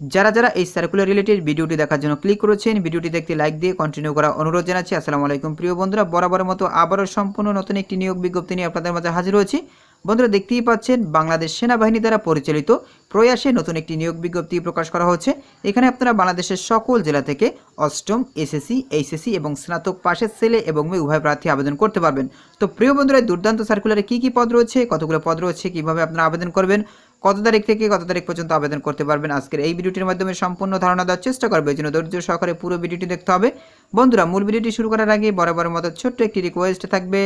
যারা যারা এই সার্কুলার রিলেটেড ভিডিওটি দেখার জন্য ক্লিক করেছেন ভিডিওটি দেখতে লাইক দিয়ে কন্টিনিউ করা অনুরোধ জানাচ্ছি। আসসালামু আলাইকুম। প্রিয় বন্ধুরা, বরাবরের মতো আবারও সম্পূর্ণ নতুন একটি নিয়োগ বিজ্ঞপ্তি নিয়ে আপনাদের মাঝে হাজির হয়েছি। বন্ধুরা, দেখতেই পাচ্ছেন, বাংলাদেশ সেনাবাহিনী দ্বারা পরিচালিত প্রয়াসে নতুন একটি নিয়োগ বিজ্ঞপ্তি প্রকাশ করা হচ্ছে। এখানে আপনারা বাংলাদেশের সকল জেলা থেকে অষ্টম, এসএসসি, এইচএসসি এবং স্নাতক পাশের ছেলে এবং মেয়ে উভয় প্রার্থী আবেদন করতে পারবেন। তো প্রিয় বন্ধুরা দুর্দান্ত সার্কুলারে কী কী পদ রয়েছে, কতগুলো পদ রয়েছে, কীভাবে আপনারা আবেদন করবেন কত তারিখ থেকে কত তারিখ পর্যন্ত আবেদন করতে পারবেন আজকের এই ভিডিওটির মাধ্যমে সম্পূর্ণ ধারণা দেওয়ার চেষ্টা করবে। জন্য ধৈর্য সহকারে পুরো ভিডিওটি দেখতে হবে। বন্ধুরা, মূল ভিডিওটি শুরু করার আগে বরাবরের মতো ছোট্ট একটি রিকোয়েস্ট থাকবে।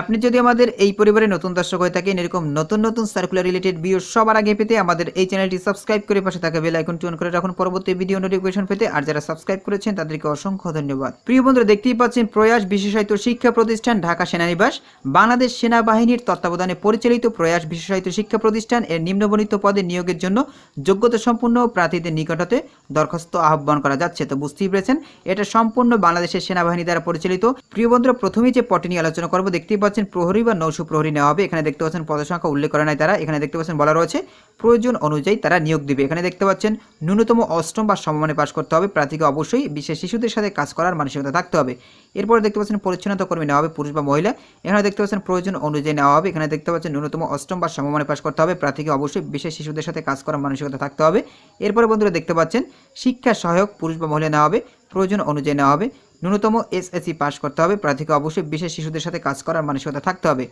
আপনি যদি আমাদের এই পরিবারে নতুন দর্শক হয়ে থাকেন, এরকম নতুন নতুন সার্কুলার রিলেটেড ভিডিও সবার আগে পেতে আমাদের এই চ্যানেলটি সাবস্ক্রাইব করে পাশে থাকা বেল আইকনটি অন করে রাখুন। পরবর্তী ভিডিও নোটিফিকেশন পেতে আর যারা সাবস্ক্রাইব করেছেন, তাদেরকে অসংখ্য ধন্যবাদ। প্রিয় বন্ধুরা, দেখতেই পাচ্ছেন প্রয়াস বিশেষায়িত শিক্ষা প্রতিষ্ঠান ঢাকা সেনানিবাস, বাংলাদেশ সেনাবাহিনীর তত্ত্বাবধানে পরিচালিত প্রয়াস বিশেষায়িত শিক্ষা প্রতিষ্ঠান। এর নিম্নবর্ণিত পদে নিয়োগের জন্য যোগ্যতা সম্পন্ন প্রার্থীদের নিকটতে দরখাস্ত আহ্বান করা যাচ্ছে। তো বুঝতেই পেরেছেন, এটা সম্পূর্ণ বাংলাদেশের সেনাবাহিনী দ্বারা পরিচালিত। প্রিয় বন্ধুরা, প্রথমেই যে পটি নিয়ে আলোচনা করব, দেখতেই পাচ্ছেন প্রহরী বা নৌশু প্রহরী নেওয়া হবে। এখানে দেখতে পাচ্ছেন পদসংখ্যা উল্লেখ করে নাই তারা। এখানে দেখতে পাচ্ছেন বলা রয়েছে, প্রয়োজন অনুযায়ী তারা নিয়োগ দিবে। এখানে দেখতে পাচ্ছেন ন্যূনতম অষ্টম বা সমমানে পাশ করতে হবে। প্রার্থীকে অবশ্যই বিশেষ শিশুদের সাথে কাজ করার মানসিকতা থাকতে হবে। এরপরে দেখতে পাচ্ছেন পরিচ্ছন্নতা কর্মী নেওয়া হবে, পুরুষ বা মহিলা। এখানে দেখতে পাচ্ছেন প্রয়োজন অনুযায়ী নেওয়া হবে। এখানে দেখতে পাচ্ছেন ন্যূনতম অষ্টম বা সমমানে পাশ করতে হবে। প্রার্থীকে অবশ্যই বিশেষ শিশুদের সাথে কাজ করার মানসিকতা থাকতে হবে। এরপরে বন্ধুরা দেখতে পাচ্ছেন শিক্ষা সহায়ক পুরুষ বা মহিলা নেওয়া হবে। প্রয়োজন অনুযায়ী নেওয়া হবে। ন্যূনতম এসএসসি পাস করতে হবে। প্রার্থীকে অবশ্যই বিশেষ শিশুদের সাথে কাজ করার মানসিকতা থাকতে হবে।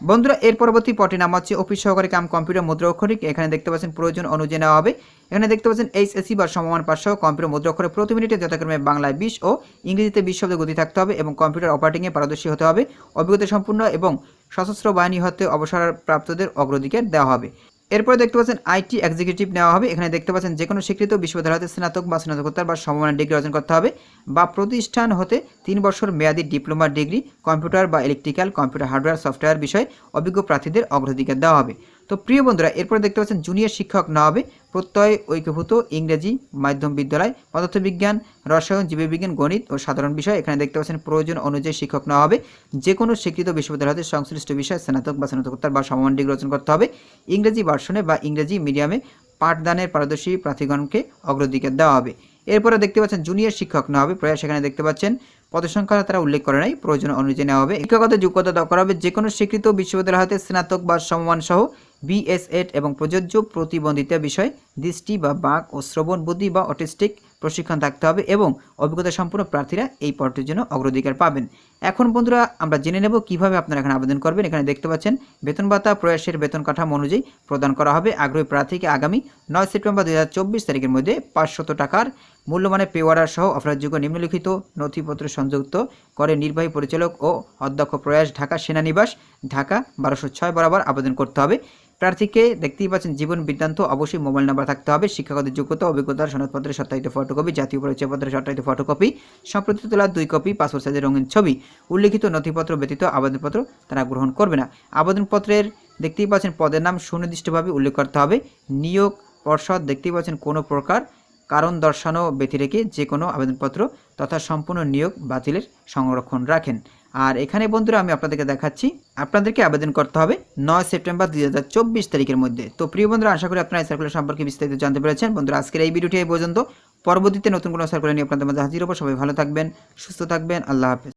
বন্ধুরা, এর পরবর্তী পটে নাম হচ্ছে অফিস সহকারী কাম কম্পিউটার মুদ্রা অক্ষরিক। এখানে দেখতে পাচ্ছেন প্রয়োজন অনুযায়ী নেওয়া হবে। এখানে দেখতে পাচ্ছেন এইচএসসি বা সমমান পাশ সহ কম্পিউটার মুদ্রা অক্ষরে প্রতি মিনিটে যথাক্রমে বাংলায় বিশ ও ইংরেজিতে বিশ শব্দ গতি থাকতে হবে এবং কম্পিউটার অপারেটিংয়ে পারদর্শী হতে হবে। অভিজ্ঞতা সম্পূর্ণ এবং সশস্ত্র বাহিনী হতে অবসরপ্রাপ্তদের অগ্রাধিকার দেওয়া হবে। এরপরে দেখতে পাচ্ছেন আইটি এক্সিকিউটিভ নেওয়া হবে। এখানে দেখতে পাচ্ছেন যে কোনো স্বীকৃত বিশ্ববিদ্যালয়তে স্নাতক বা স্নাতকোত্তর বা সমমানের ডিগ্রি অর্জন করতে হবে বা প্রতিষ্ঠান হতে তিন বছর মেয়াদী ডিপ্লোমা ডিগ্রি কম্পিউটার বা ইলেকট্রিক্যাল কম্পিউটার হার্ডওয়্যার সফটওয়্যার বিষয়ে অভিজ্ঞ প্রার্থীদের অগ্রাধিকার দেওয়া হবে। তো প্রিয় বন্ধুরা, এরপরে দেখতে পাচ্ছেন জুনিয়র শিক্ষক না হবে প্রত্যয় ঐক্যভূত ইংরেজি মাধ্যম বিদ্যালয়, পদার্থবিজ্ঞান, রসায়ন, জীববিজ্ঞান, গণিত ও সাধারণ বিষয়। এখানে দেখতে পাচ্ছেন প্রয়োজন অনুযায়ী শিক্ষক না হবে যে কোনো স্বীকৃত বিশ্ববিদ্যালয় হতে সংশ্লিষ্ট বিষয়ে স্নাতক বা স্নাতকোত্তর বা সমান ডিগ্রি অর্জন করতে হবে। ইংরেজি ভার্সনে বা ইংরেজি মিডিয়ামে পাঠদানের পারদর্শী প্রার্থীগণকে অগ্রাধিকার দেওয়া হবে। এরপরে দেখতে পাচ্ছেন জুনিয়র শিক্ষক না হবে প্রয়াস, এখানে দেখতে পাচ্ছেন পদসংখ্যা তারা উল্লেখ করে নাই। প্রয়োজন অনুযায়ী নেওয়া হবে। শিক্ষাগত যোগ্যতা দেওয়া করা হবে যে কোনো স্বীকৃত বিশ্ববিদ্যালয় হতে স্নাতক বা সমমান সহ বিএসএড এবং প্রযোজ্য প্রতিবন্ধিতা বিষয় দৃষ্টি বা বাক ও শ্রবণ বুদ্ধি বা অটিস্টিক প্রশিক্ষণ থাকতে হবে এবং অভিজ্ঞতা সম্পন্ন প্রার্থীরা এই পদটির জন্য অগ্রাধিকার পাবেন। এখন বন্ধুরা, আমরা জেনে নেব কীভাবে আপনারা এখানে আবেদন করবেন। এখানে দেখতে পাচ্ছেন, বেতন ভাতা প্রয়াসের বেতন কাঠামো অনুযায়ী প্রদান করা হবে। আগ্রহী প্রার্থীকে আগামী নয় সেপ্টেম্বর দুই হাজার চব্বিশ তারিখের মধ্যে পাঁচশত টাকার মূল্যমানে পে অর্ডার সহ অফারযোগ্য নিম্নলিখিত নথিপত্র সংযুক্ত করে নির্বাহী পরিচালক ও অধ্যক্ষ প্রয়াস ঢাকা সেনানিবাস, ঢাকা বারোশো ছয় বরাবর আবেদন করতে হবে। প্রার্থীকে দেখতেই পাচ্ছেন জীবন বৃত্তান্ত, অবশ্যই মোবাইল নাম্বার থাকতে হবে, শিক্ষাগত যোগ্যতা, অভিজ্ঞতার সনদপত্রের সত্যায়িত ফটোকপি, জাতীয় পরিচয়পত্রের সত্যায়িত ফটোকপি, সম্প্রতি তোলা দুই কপি, পাসপোর্ট সাইজের রঙিন ছবি, উল্লিখিত নথিপত্র ব্যতীত আবেদনপত্র তারা গ্রহণ করবে না। আবেদনপত্রের দেখতেই পাচ্ছেন পদের নাম সুনির্দিষ্টভাবে উল্লেখ করতে হবে। নিয়োগ পর্ষদ দেখতেই পাচ্ছেন কোনো প্রকার কারণ দর্শানো ব্যতি রেখে যে কোনো আবেদনপত্র তথা সম্পূর্ণ নিয়োগ বাতিলের সংরক্ষণ রাখেন। আর এখানে বন্ধুরা আমি আপনাদেরকে দেখাচ্ছি, আপনাদেরকে আবেদন করতে হবে নয় সেপ্টেম্বর দু হাজার চব্বিশ তারিখের মধ্যে। তো প্রিয় বন্ধুরা, আশা করি আপনারা এই সার্কুলার সম্পর্কে বিস্তারিত জানতে পেরেছেন। বন্ধুরা, আজকের এই ভিডিওটি এই পর্যন্ত। পরবর্তীতে নতুন কোনো সার্কুলার নিয়ে আপনাদের মাঝে হাজির হব। সবাই ভালো থাকবেন, সুস্থ থাকবেন। আল্লাহ হাফেজ।